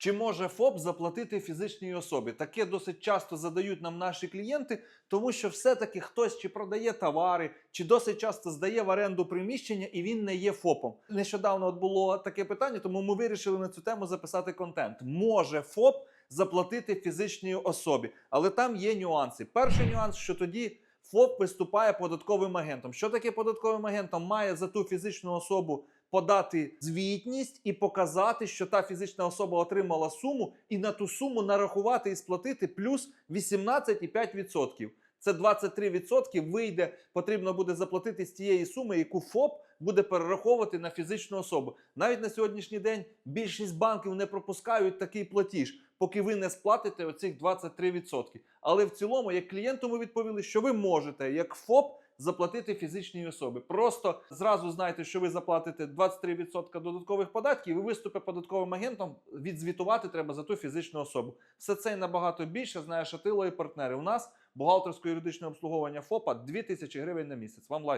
Чи може ФОП заплатити фізичній особі? Таке досить часто задають нам наші клієнти, тому що все-таки хтось чи продає товари, чи досить часто здає в оренду приміщення, і він не є ФОПом. Нещодавно от було таке питання, тому ми вирішили на цю тему записати контент. Може ФОП заплатити фізичній особі, але там є нюанси. Перший нюанс, що тоді. ФОП виступає податковим агентом. Що таке податковим агентом? Має за ту фізичну особу подати звітність і показати, що та фізична особа отримала суму, і на ту суму нарахувати і сплатити плюс 18,5%. Це 23% вийде, потрібно буде заплатити з тієї суми, яку ФОП буде перераховувати на фізичну особу. Навіть на сьогоднішній день більшість банків не пропускають такий платіж, поки ви не сплатите оцих 23%. Але в цілому, як клієнту, ми відповіли, що ви можете, як ФОП, заплатити фізичній особі. Просто зразу знайте, що ви заплатите 23% додаткових податків, і ви виступите податковим агентом. Відзвітувати треба за ту фізичну особу. Все це і набагато більше знає Шатило і партнери. У нас бухгалтерсько-юридичне обслуговування ФОПа 2000 гривень на місяць. Вам лайк.